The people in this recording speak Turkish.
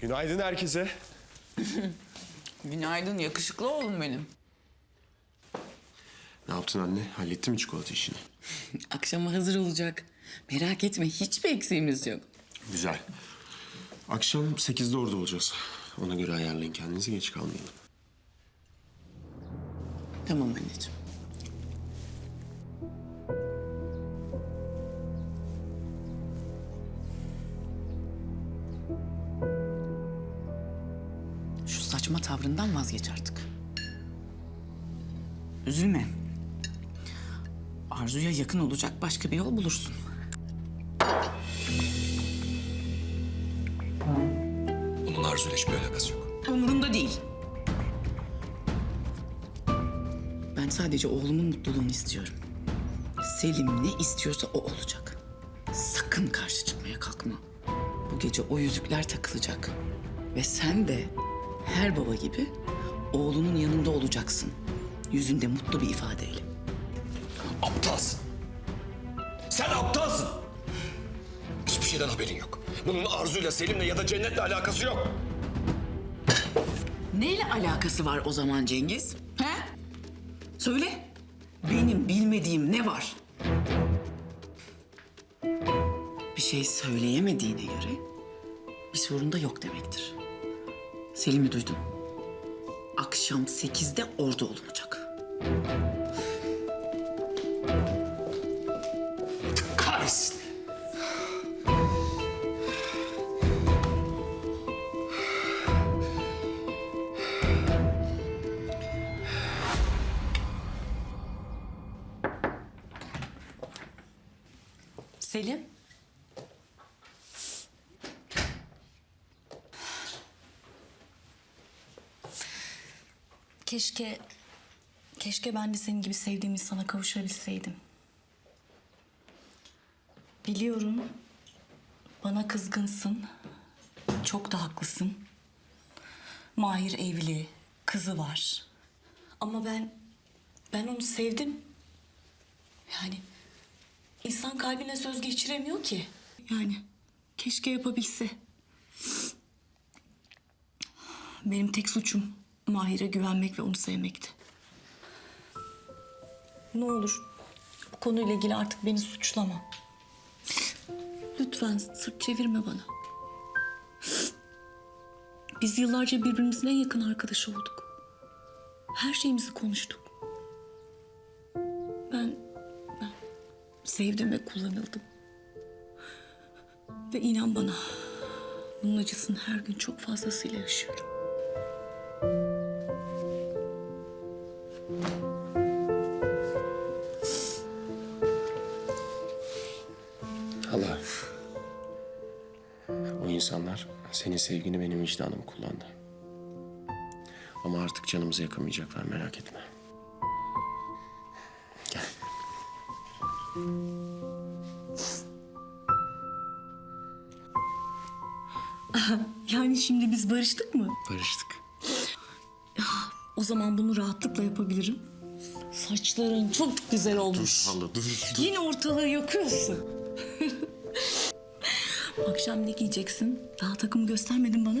Günaydın herkese. Günaydın yakışıklı oğlum benim. Ne yaptın anne? Hallettin mi çikolata işini? Akşama hazır olacak. Merak etme hiçbir eksiğimiz yok. Güzel. Akşam 8'de orada olacağız. Ona göre ayarlayın kendinizi geç kalmayalım. Tamam anneciğim. Şu saçma tavrından vazgeç artık. Üzülme. Arzu'ya yakın olacak başka bir yol bulursun. Bunun Arzu'yla hiçbir alakası yok. Umurumda değil. Ben sadece oğlumun mutluluğunu istiyorum. Selim ne istiyorsa o olacak. Sakın karşı çıkmaya kalkma. Bu gece o yüzükler takılacak. Ve sen de her baba gibi oğlunun yanında olacaksın. Yüzünde mutlu bir ifadeyle. Aptalsın. Sen aptalsın. Hiçbir şeyden haberin yok. Bunun Arzu'yla, Selim'le ya da Cennet'le alakası yok. Neyle alakası var o zaman Cengiz? He? Söyle. Benim bilmediğim ne var? Bir şey söyleyemediğine göre bir sorun da yok demektir. Selim'i duydun. Akşam sekizde orada olunacak. Kahretsin. Selim. Keşke, keşke ben de senin gibi sevdiğim insana kavuşabilseydim. Biliyorum, bana kızgınsın. Çok da haklısın. Mahir evli, kızı var. Ama ben, ben onu sevdim. Yani insan kalbine söz geçiremiyor ki. Yani keşke yapabilse. Benim tek suçum Mahir'e güvenmek ve onu sevmekti. Ne olur bu konuyla ilgili artık beni suçlama. Lütfen sırt çevirme bana. Biz yıllarca birbirimizin en yakın arkadaşı olduk. Her şeyimizi konuştuk. Ben, ben sevdim ve kullanıldım. Ve inan bana, bunun acısını her gün çok fazlasıyla yaşıyorum. Hala. O insanlar senin sevgini benim vicdanım kullandı. Ama artık canımızı yakamayacaklar merak etme. Gel. Yani şimdi biz barıştık mı? Barıştık. O zaman bunu rahatlıkla yapabilirim. Saçların çok güzel olmuş. Hala dur. Yine ortalığı yakıyorsun. Akşam ne giyeceksin? Daha takımı göstermedin bana.